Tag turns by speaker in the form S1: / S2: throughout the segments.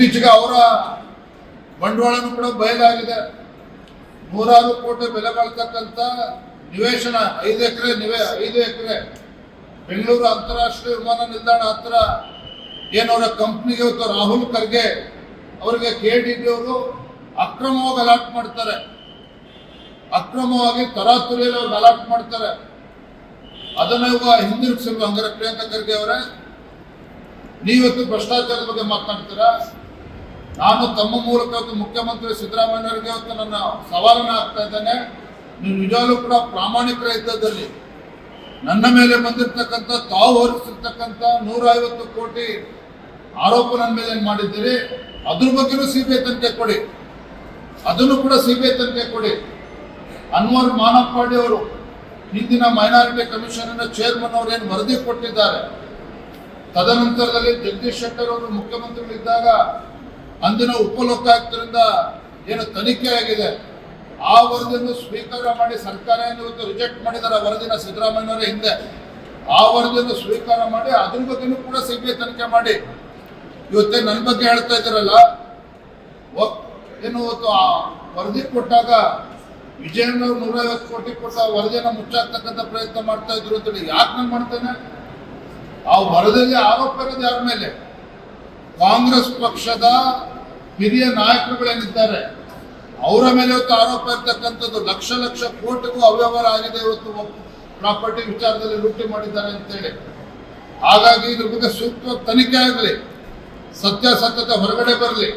S1: ಇತ್ತೀಚೆಗೆ ಅವರ ಬಂಡವಾಳನೂ ಕೂಡ ಬಯಲಾಗಿದೆ ನೂರಾರು ಕೋಟಿ ಬೆಲೆ ಬಾಳ್ತಕ್ಕಂಥ ನಿವೇಶನ, ಐದು ಎಕರೆ ನಿವೇ, ಐದು ಎಕರೆ ಬೆಂಗಳೂರು ಅಂತಾರಾಷ್ಟ್ರೀಯ ವಿಮಾನ ನಿಲ್ದಾಣ ಹತ್ರ ಏನವರ ಕಂಪ್ನಿಗೆ ಇವತ್ತು ರಾಹುಲ್ ಖರ್ಗೆ ಅವರಿಗೆ ಕೆ ಡಿ ಬಿ ಅವರು ಅಕ್ರಮವಾಗಿ ಅಲಾಟ್ ಮಾಡ್ತಾರೆ. ಅಕ್ರಮವಾಗಿ ತರಾತುರಿಯಲ್ಲಿ ಅವ್ರಿಗೆ ಅಲಾಟ್ ಮಾಡ್ತಾರೆ. ಅದನ್ನ ಇವಾಗ ಹಿಂದಿರುಗಿಸಲು ಹಂಗಾರೆ ಪ್ರಿಯಾಂಕಾ ಖರ್ಗೆ ಅವರೇ. ನೀವತ್ತು ಭ್ರಷ್ಟಾಚಾರದ ಬಗ್ಗೆ ಮಾತನಾಡ್ತೀರಾ? ನಾನು ತಮ್ಮ ಮೂಲಕ ಮುಖ್ಯಮಂತ್ರಿ ಸಿದ್ದರಾಮಯ್ಯವರಿಗೆ ಇವತ್ತು ನನ್ನ ಸವಾಲನ್ನು ಹಾಕ್ತಾ ಇದ್ದೇನೆ. ನೀವು ನಿಜವಾಗ್ಲೂ ಕೂಡ ಪ್ರಾಮಾಣಿಕರ ಇದ್ದದಲ್ಲಿ ನನ್ನ ಮೇಲೆ ಬಂದಿರ್ತಕ್ಕಂಥ, ತಾವು ಹೊರಿಸಿರ್ತಕ್ಕಂಥ ನೂರ ಐವತ್ತು ಕೋಟಿ ಆರೋಪ ನನ್ನ ಮೇಲೆ ಏನ್ ಮಾಡಿದ್ದೀರಿ? ಅದ್ರ ಬಗ್ಗೆನೂ ಸಿ ಬಿ ಐ ತನಿಖೆ ಕೊಡಿ. ಅದನ್ನು ಕೂಡ ಸಿ ಬಿ ಐ ತನಿಖೆ ಕೊಡಿ. ಅನ್ವರ್ ಮಾನಪ್ಪಾಡಿ ಅವರು ಹಿಂದಿನ ಮೈನಾರಿಟಿ ಕಮಿಷನ್ ಚೇರ್ಮನ್ ಅವರು ಏನು ವರದಿ ಕೊಟ್ಟಿದ್ದಾರೆ? ತದನಂತರದಲ್ಲಿ ಜಗದೀಶ್ ಶೆಟ್ಟರ್ ಅವರು ಮುಖ್ಯಮಂತ್ರಿಗಳಿದ್ದಾಗ ಅಂದಿನ ಉಪಲೋಕಾಯುಕ್ತರಿಂದ ಏನು ತನಿಖೆ ಆಗಿದೆ? ಆ ವರದಿಯನ್ನು ಸ್ವೀಕಾರ ಮಾಡಿ ಸರ್ಕಾರ ಇವತ್ತು ರಿಜೆಕ್ಟ್ ಮಾಡಿದಾರೆ ವರದಿನ ಸಿದ್ದರಾಮಯ್ಯನವರ ಹಿಂದೆ. ಆ ವರದಿಯನ್ನು ಸ್ವೀಕಾರ ಮಾಡಿ ಅದ್ರ ಬಗ್ಗೆನೂ ಕೂಡ ಸಿಬಿಐ ತನಿಖೆ ಮಾಡಿ. ಇವತ್ತೇ ನನ್ನ ಬಗ್ಗೆ ಹೇಳ್ತಾ ಇದ್ದಾರಲ್ಲ ಏನು ಇವತ್ತು ಆ ವರದಿ ಕೊಟ್ಟಾಗ ವಿಜಯಣ್ಣ ಅವ್ರು ನೂರೈವತ್ತು ಕೋಟಿ ಕೊಟ್ಟ ವರದಿಯನ್ನು ಮುಚ್ಚಾಕ್ತಕ್ಕಂಥ ಪ್ರಯತ್ನ ಮಾಡ್ತಾ ಇದ್ರು ಅಂತೇಳಿ ಯಾಕೆ ನಾನು ಮಾಡ್ತೇನೆ? ಆ ವರದಿಯಲ್ಲಿ ಆರೋಪ ಇರೋದು ಯಾರ ಮೇಲೆ? ಕಾಂಗ್ರೆಸ್ ಪಕ್ಷದ ಹಿರಿಯ ನಾಯಕರುಗಳೇನಿದ್ದಾರೆ, ಅವರ ಮೇಲೆ ಇವತ್ತು ಆರೋಪ ಇರ್ತಕ್ಕಂಥದ್ದು ಲಕ್ಷ ಲಕ್ಷ ಕೋಟಿಗೂ ಅವ್ಯವಹಾರ ಆಗಿದೆ, ಇವತ್ತು ಪ್ರಾಪರ್ಟಿ ವಿಚಾರದಲ್ಲಿ ಲೂಟಿ ಮಾಡಿದ್ದಾರೆ ಅಂತೇಳಿ. ಹಾಗಾಗಿ ಇದ್ರ ಬಗ್ಗೆ ಸೂಕ್ತ ತನಿಖೆ ಆಗಲಿ ಸತ್ಯಾಸತ್ಯತೆ ಹೊರಗಡೆ ಬರಲಿ.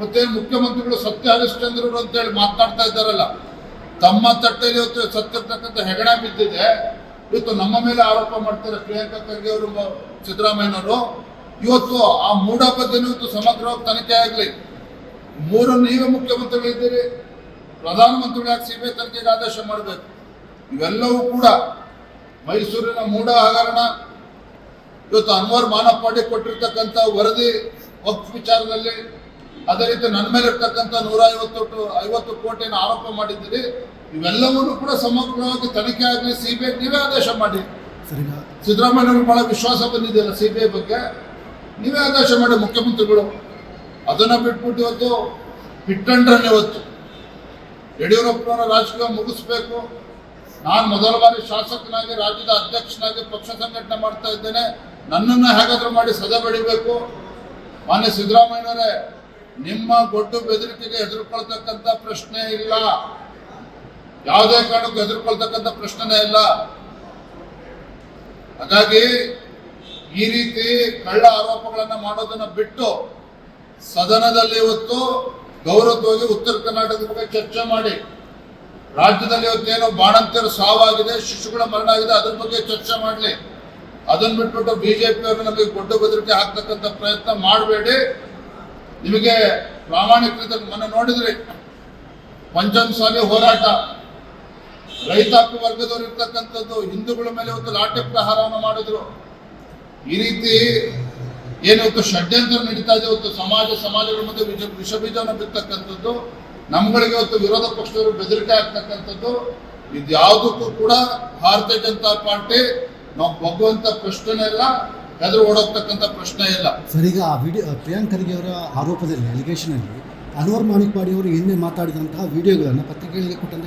S1: ಮತ್ತೆ ಮುಖ್ಯಮಂತ್ರಿಗಳು ಸತ್ಯ ಹರಿಶ್ಚಂದ್ರರು ಅಂತೇಳಿ ಮಾತನಾಡ್ತಾ ಇದ್ದಾರಲ್ಲ, ತಮ್ಮ ತಟ್ಟೆಯಲ್ಲಿ ಇವತ್ತು ಸತ್ತಿರ್ತಕ್ಕಂಥ ಹೆಗಣ ಬಿದ್ದಿದೆ. ಇವತ್ತು ನಮ್ಮ ಮೇಲೆ ಆರೋಪ ಮಾಡ್ತಾರೆ ಪ್ರಿಯಾಂಕಾ ಖರ್ಗೆ ಅವರು ಸಿದ್ದರಾಮಯ್ಯನವರು. ಇವತ್ತು ಆ ಮೂಢ ಬಗ್ಗೆನೂ ಇವತ್ತು ಸಮಗ್ರವಾಗಿ ತನಿಖೆ ಆಗಲಿ. ಮೂರನ್ನು ನೀವೇ ಮುಖ್ಯಮಂತ್ರಿಗಳಿದ್ದೀರಿ ಪ್ರಧಾನಮಂತ್ರಿಗಳು ಯಾಕೆ ಸಿಬಿಐ ತನಿಖೆಗೆ ಆದೇಶ ಮಾಡಬೇಕು? ಇವೆಲ್ಲವೂ ಕೂಡ ಮೈಸೂರಿನ ಮೂಢ ಹಗರಣ. ಇವತ್ತು ಅನ್ವರ್ ಮಾನಪ್ಪಾಡಿ ಕೊಟ್ಟಿರ್ತಕ್ಕಂಥ ವರದಿ ವಕ್ಫ್ ವಿಚಾರದಲ್ಲಿ ಅದೇ ರೀತಿ ನನ್ನ ಮೇಲೆ ಇರ್ತಕ್ಕಂಥ ನೂರ ಐವತ್ತು ಐವತ್ತು ಕೋಟಿನ ಆರೋಪ ಮಾಡಿದ್ದೀರಿ. ಇವೆಲ್ಲವನ್ನೂ ಕೂಡ ಸಮಗ್ರವಾಗಿ ತನಿಖೆ ಆಗಲಿ. ಸಿಬಿಐ ನೀವೇ ಆದೇಶ ಮಾಡಿ. ಸಿದ್ದರಾಮಯ್ಯ ಬಹಳ ವಿಶ್ವಾಸ ಬಂದಿದೆಯಲ್ಲ ಸಿ ಬಿ ಐ ಬಗ್ಗೆ? ನೀವೇ ಆಕಾಶ ಮಾಡಿ ಮುಖ್ಯಮಂತ್ರಿಗಳು. ಅದನ್ನ ಬಿಟ್ಬಿಟ್ಟು ಇವತ್ತು ಹಿಟ್ ಅಂಡ್ ಇವತ್ತು ಯಡಿಯೂರಪ್ಪನವರ ರಾಜಕೀಯ ಮುಗಿಸ್ಬೇಕು. ನಾನು ಮೊದಲ ಬಾರಿ ಶಾಸಕನಾಗಿ, ರಾಜ್ಯದ ಅಧ್ಯಕ್ಷನಾಗಿ ಪಕ್ಷ ಸಂಘಟನೆ ಮಾಡ್ತಾ ಇದ್ದೇನೆ. ನನ್ನನ್ನು ಹೇಗಾದ್ರೂ ಮಾಡಿ ಸದೆ ಬೆಳಿಬೇಕು. ಮಾನ್ಯ ಸಿದ್ದರಾಮಯ್ಯನವರೇ, ನಿಮ್ಮ ಗೊಡ್ಡು ಬೆದರಿಕೆಗೆ ಹೆದರ್ಕೊಳ್ತಕ್ಕಂಥ ಪ್ರಶ್ನೆ ಇಲ್ಲ. ಯಾವುದೇ ಕಾರಣಕ್ಕೂ ಹೆದರ್ಕೊಳ್ತಕ್ಕಂಥ ಪ್ರಶ್ನೆನೇ ಇಲ್ಲ. ಹಾಗಾಗಿ ಈ ರೀತಿ ಕಳ್ಳ ಆರೋಪಗಳನ್ನು ಮಾಡೋದನ್ನ ಬಿಟ್ಟು ಸದನದಲ್ಲಿ ಇವತ್ತು ಗೌರವವಾಗಿ ಉತ್ತರ ಕರ್ನಾಟಕದ ಬಗ್ಗೆ ಚರ್ಚೆ ಮಾಡಿ, ರಾಜ್ಯದಲ್ಲಿ ಇವತ್ತೇನೋ ಬಾಣಂತಿಯರು ಸಾವಾಗಿದೆ, ಶಿಶುಗಳ ಮರಣ ಆಗಿದೆ, ಅದ್ರ ಬಗ್ಗೆ ಚರ್ಚೆ ಮಾಡಲಿ. ಅದನ್ನ ಬಿಟ್ಬಿಟ್ಟು ಬಿಜೆಪಿ ಅವರು ನಮಗೆ ದೊಡ್ಡ ಬೆದರಿಕೆ ಹಾಕ್ತಕ್ಕಂಥ ಪ್ರಯತ್ನ ಮಾಡಬೇಡಿ. ನಿಮಗೆ ಪ್ರಾಮಾಣಿಕತೆ ಮೊನ್ನೆ ನೋಡಿದ್ರಿ ಪಂಚಮಸಾಲಿ ಹೋರಾಟ. ರೈತಾಪಿ ವರ್ಗದವರು ಇರ್ತಕ್ಕಂಥದ್ದು ಹಿಂದೂಗಳ ಮೇಲೆ ಒಂದು ಲಾಠಿ ಪ್ರಹಾರವನ್ನು ಮಾಡಿದ್ರು. ಈ ರೀತಿ ಏನು ಷಡ್ಯಂತ್ರ ನಡೀತಾ ಇದೆ ಇವತ್ತು ಸಮಾಜ, ಸಮಾಜಗಳ ಮಧ್ಯೆ ವಿಷ ವಿಷ ಬೀಜವನ್ನು ಬಿತ್ತಕ್ಕಂಥದ್ದು, ನಮ್ಗಳಿಗೆ ಇವತ್ತು ವಿರೋಧ ಪಕ್ಷದವರು ಬೆದರಿಕೆ ಆಗ್ತಕ್ಕಂಥದ್ದು ಇದ್ಯಾವುದಕ್ಕೂ ಕೂಡ ಭಾರತೀಯ ಜನತಾ ಪಾರ್ಟಿ ನಾವು ಬಗ್ಗುವಂತ ಪ್ರಶ್ನೆ ಇಲ್ಲ ಹೆದರು ಓಡೋಗ್ತಕ್ಕಂಥ ಪ್ರಶ್ನೆ ಇಲ್ಲ.
S2: ಸರ್, ಈಗ ಆ ವಿಡಿಯೋ ಪ್ರಿಯಾಂಕ್ ಖರ್ಗೆ ಅವರ ಆರೋಪದಲ್ಲಿ ಅಲಿಗೇಷನಲ್ಲಿ ಅನ್ವರ್ ಮಾಣಿಕ್ಪಾಡಿ ಅವರು ಹಿಂದೆ ಮಾತಾಡಿದಂತಹ ವಿಡಿಯೋಗಳನ್ನು ಪತ್ರಿಕೆಗಳಿಗೆ ಕೊಟ್ಟಂತ